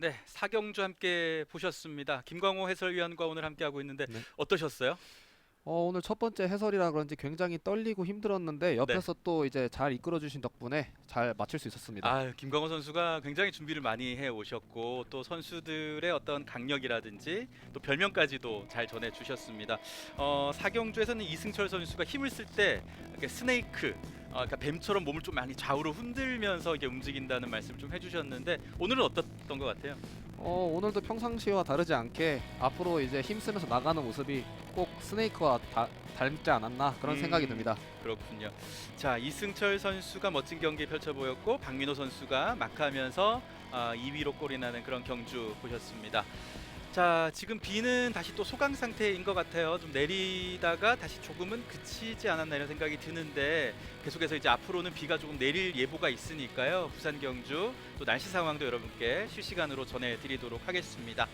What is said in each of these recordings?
네, 사경주 함께 보셨습니다. 김광호 해설위원과 오늘 함께하고 있는데 네. 어떠셨어요? 어, 오늘 첫 번째 해설이라 그런지 굉장히 떨리고 힘들었는데 옆에서 또 이제 잘 이끌어 주신 덕분에 잘 마칠 수 있었습니다. 아, 김광호 선수가 굉장히 준비를 많이 해 오셨고 또 선수들의 어떤 강력이라든지 또 별명까지도 잘 전해 주셨습니다. 어, 사경주에서는 이승철 선수가 힘을 쓸 때 스네이크 어, 그러니까 뱀처럼 몸을 좀 많이 좌우로 흔들면서 이게 움직인다는 말씀을 좀 해주셨는데 오늘은 어떻던 것 같아요? 어, 오늘도 평상시와 다르지 않게 앞으로 이제 힘쓰면서 나가는 모습이 꼭 스네이크와 다, 닮지 않았나 그런 음. 생각이 듭니다. 그렇군요. 자 이승철 선수가 멋진 경기 펼쳐 보였고 박민호 선수가 마크하면서 아, 2위로 골이 나는 그런 경주 보셨습니다. 자 지금 비는 다시 또 소강 상태인 것 같아요. 좀 내리다가 다시 조금은 그치지 않았나 이런 생각이 드는데 계속해서 이제 앞으로는 비가 조금 내릴 예보가 있으니까요. 부산 경주 또 날씨 상황도 여러분께 실시간으로 전해드리도록 하겠습니다.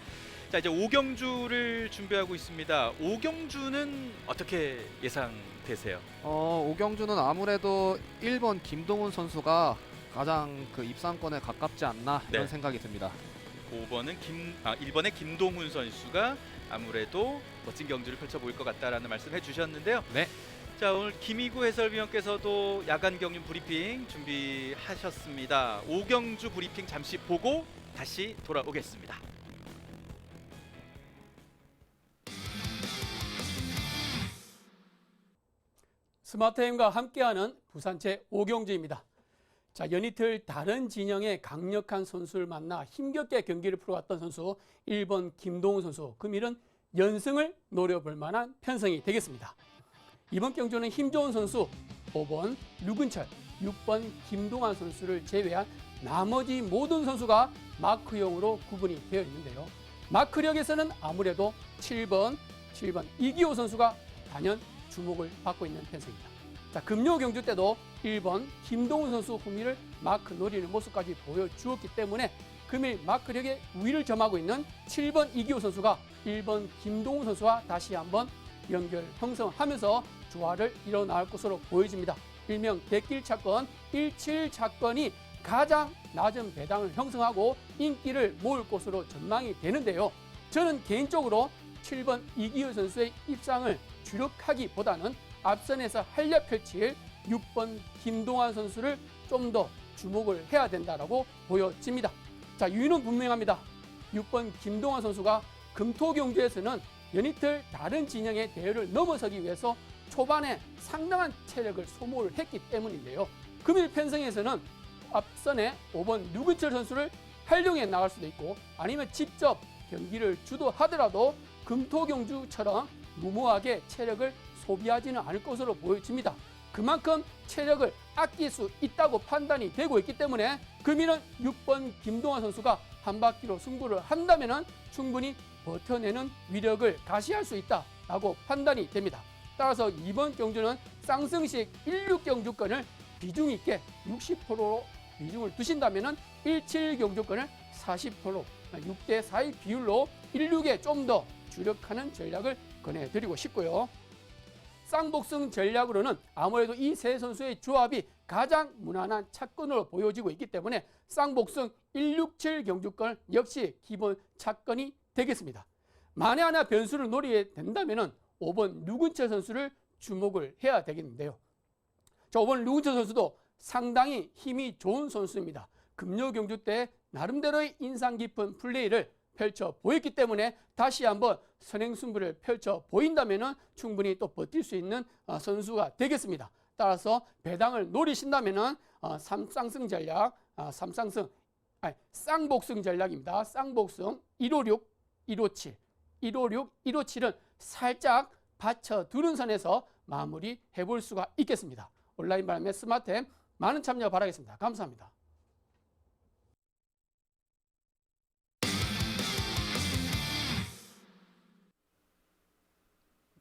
자 이제 오경주를 준비하고 있습니다. 오경주는 어떻게 예상되세요? 어, 오경주는 아무래도 1번 김동훈 선수가 가장 그 입상권에 가깝지 않나 이런 네. 생각이 듭니다. 5번은 김, 아 1번의 김동훈 선수가 아무래도 멋진 경주를 펼쳐 보일 것 같다라는 말씀해 주셨는데요. 네. 자 오늘 김희구 해설위원께서도 야간 경륜 브리핑 준비하셨습니다. 오경주 브리핑 잠시 보고 다시 돌아오겠습니다. 스마트햄과 함께하는 부산체 오경주입니다. 자, 연이틀 다른 진영의 강력한 선수를 만나 힘겹게 경기를 풀어왔던 선수 1번 김동훈 선수. 금일은 연승을 노려볼 만한 편성이 되겠습니다. 이번 경주는 힘 좋은 선수 5번 류근철, 6번 김동환 선수를 제외한 나머지 모든 선수가 마크용으로 구분이 되어 있는데요. 마크력에서는 아무래도 7번, 7번 이기호 선수가 단연 주목을 받고 있는 편성입니다. 자, 금요 경주 때도 1번 김동훈 선수 후미를 마크 노리는 모습까지 보여주었기 때문에 금일 마크력의 우위를 점하고 있는 7번 이기호 선수가 1번 김동훈 선수와 다시 한번 연결 형성하면서 조화를 이뤄나갈 것으로 보여집니다. 일명 대길 차권 17 차권이 가장 낮은 배당을 형성하고 인기를 모을 것으로 전망이 되는데요. 저는 개인적으로 7번 이기호 선수의 입상을 주력하기보다는 앞선에서 활약 펼칠 6번 김동환 선수를 좀 더 주목을 해야 된다라고 보여집니다. 자, 이유는 분명합니다. 6번 김동환 선수가 금토 경주에서는 연이틀 다른 진영의 대회를 넘어서기 위해서 초반에 상당한 체력을 소모를 했기 때문인데요. 금일 편성에서는 앞선에 5번 류근철 선수를 활용해 나갈 수도 있고 아니면 직접 경기를 주도하더라도 금토 경주처럼 무모하게 체력을 소비하지는 않을 것으로 보여집니다. 그만큼 체력을 아낄 수 있다고 판단이 되고 있기 때문에 금일은 6번 김동환 선수가 한 바퀴로 승부를 한다면 충분히 버텨내는 위력을 가시할 수 있다라고 판단이 됩니다. 따라서 이번 경주는 쌍승식 16 경주권을 비중 있게 60%로 비중을 두신다면 17 경주권을 40% 6대 4의 비율로 16에 좀 더 주력하는 전략을 권해드리고 싶고요. 쌍복승 전략으로는 아무래도 이 세 선수의 조합이 가장 무난한 차권으로 보여지고 있기 때문에 쌍복승 167 경주권 역시 기본 차권이 되겠습니다. 만에 하나 변수를 노리게 된다면 5번 류근철 선수를 주목을 해야 되겠는데요. 자, 5번 류근철 선수도 상당히 힘이 좋은 선수입니다. 금요 경주 때 나름대로의 인상 깊은 플레이를 펼쳐 보였기 때문에 다시 한번 선행승부를 펼쳐 보인다면 충분히 또 버틸 수 있는 어, 선수가 되겠습니다. 따라서 배당을 노리신다면 어, 삼쌍승 전략, 어, 삼쌍승, 아니 쌍복승 전략입니다. 쌍복승 156, 157, 156, 157은 살짝 받쳐 두는 선에서 마무리 해 볼 수가 있겠습니다. 온라인 바람의 스마트햄 많은 참여 바라겠습니다. 감사합니다.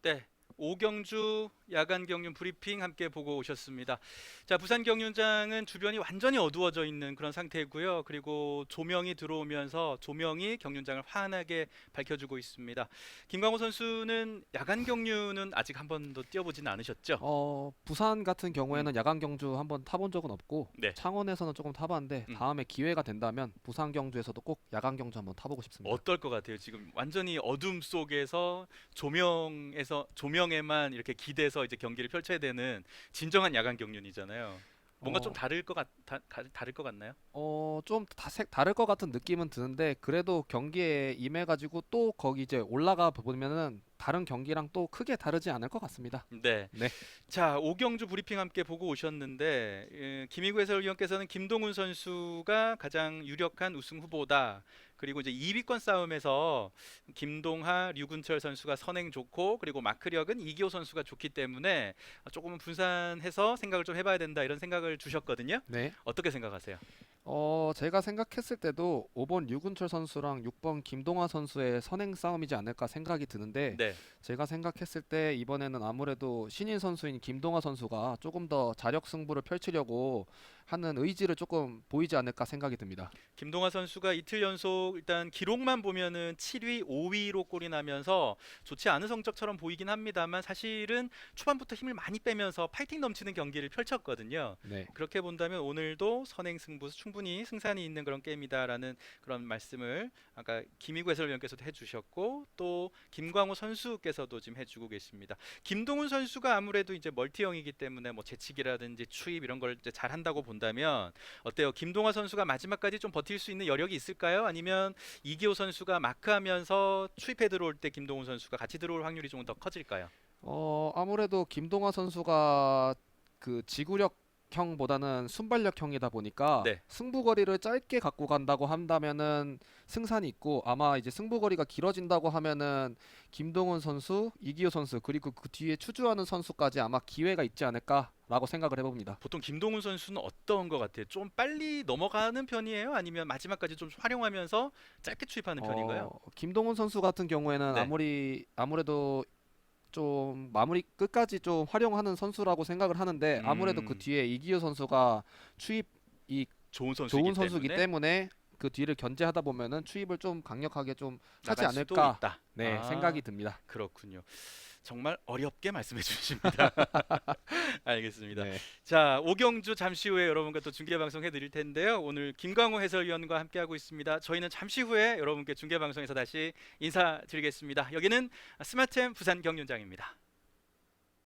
네. 오경주 야간 경륜 브리핑 함께 보고 오셨습니다. 자, 부산 경륜장은 주변이 완전히 어두워져 있는 그런 상태고요. 그리고 조명이 들어오면서 조명이 경륜장을 환하게 밝혀주고 있습니다. 김광호 선수는 야간 경륜은 아직 한 번도 뛰어보지는 않으셨죠? 어 부산 같은 경우에는 야간 경주 한 번 타본 적은 없고 음. 네. 창원에서는 조금 타봤는데 음. 다음에 기회가 된다면 부산 경주에서도 꼭 야간 경주 한번 타보고 싶습니다. 어떨 것 같아요? 지금 완전히 어둠 속에서 조명에서 조명 에만 이렇게 기대서 이제 경기를 펼쳐야 되는 진정한 야간 경륜이잖아요. 뭔가 어. 좀 다를 것 같, 다, 다, 다를 것 같나요? 어좀 다를 것 같은 느낌은 드는데 그래도 경기에 임해가지고 또 거기 이제 올라가 보면은 다른 경기랑 또 크게 다르지 않을 것 같습니다. 네. 네. 자 오경주 브리핑 함께 보고 오셨는데 예, 김희구 해설위원께서는 김동훈 선수가 가장 유력한 우승 후보다. 그리고 이제 2위권 싸움에서 김동하, 류근철 선수가 선행 좋고 그리고 마크력은 이기호 선수가 좋기 때문에 조금은 분산해서 생각을 좀 해봐야 된다 이런 생각을 주셨거든요. 네. 어떻게 생각하세요? 어 제가 생각했을 때도 5번 류근철 선수랑 6번 김동화 선수의 선행 싸움이지 않을까 생각이 드는데 네. 제가 생각했을 때 이번에는 아무래도 신인 선수인 김동화 선수가 조금 더 자력 승부를 펼치려고 하는 의지를 조금 보이지 않을까 생각이 듭니다. 김동하 선수가 이틀 연속 일단 기록만 보면은 7위, 5위로 골이 나면서 좋지 않은 성적처럼 보이긴 합니다만 사실은 초반부터 힘을 많이 빼면서 파이팅 넘치는 경기를 펼쳤거든요. 네. 그렇게 본다면 오늘도 선행 승부수 충분히 승산이 있는 그런 게임이다라는 그런 말씀을 아까 김희구 해설위원께서도 해주셨고 또 김광호 선수께서도 지금 해주고 계십니다. 김동훈 선수가 아무래도 이제 멀티형이기 때문에 뭐 재치기라든지 추입 이런 걸 이제 잘한다고 본다면 어때요? 김동화 선수가 마지막까지 좀 버틸 수 있는 여력이 있을까요? 아니면 이기호 선수가 마크하면서 추입해 들어올 때 김동훈 선수가 같이 들어올 확률이 좀 더 커질까요? 어 아무래도 김동화 선수가 그 지구력 형보다는 순발력형이다 보니까 네. 승부거리를 짧게 갖고 간다고 한다면은 승산이 있고 아마 이제 승부거리가 길어진다고 하면은 김동훈 선수, 이기호 선수 그리고 그 뒤에 추주하는 선수까지 아마 기회가 있지 않을까라고 생각을 해봅니다. 보통 김동훈 선수는 어떤 것 같아요? 좀 빨리 넘어가는 편이에요? 아니면 마지막까지 좀 활용하면서 짧게 추입하는 편인가요? 어, 김동훈 선수 같은 경우에는 네. 아무리 아무래도 좀 마무리 끝까지 좀 활용하는 선수라고 생각을 하는데 아무래도 음. 그 뒤에 이기호 선수가 추입이 좋은 선수이기 좋은 선수이기 때문에 때문에 그 뒤를 견제하다 보면은 추입을 좀 강력하게 좀 하지 나갈 수도 않을까 있다. 네 아, 생각이 듭니다. 그렇군요. 정말 어렵게 말씀해 주십니다. 알겠습니다. 네. 자 오경주 잠시 후에 여러분과 또 중계 방송 해드릴 텐데요. 오늘 김광호 해설위원과 함께 하고 있습니다. 저희는 잠시 후에 여러분께 중계 방송에서 다시 인사드리겠습니다. 여기는 스마트엠 부산 경륜장입니다.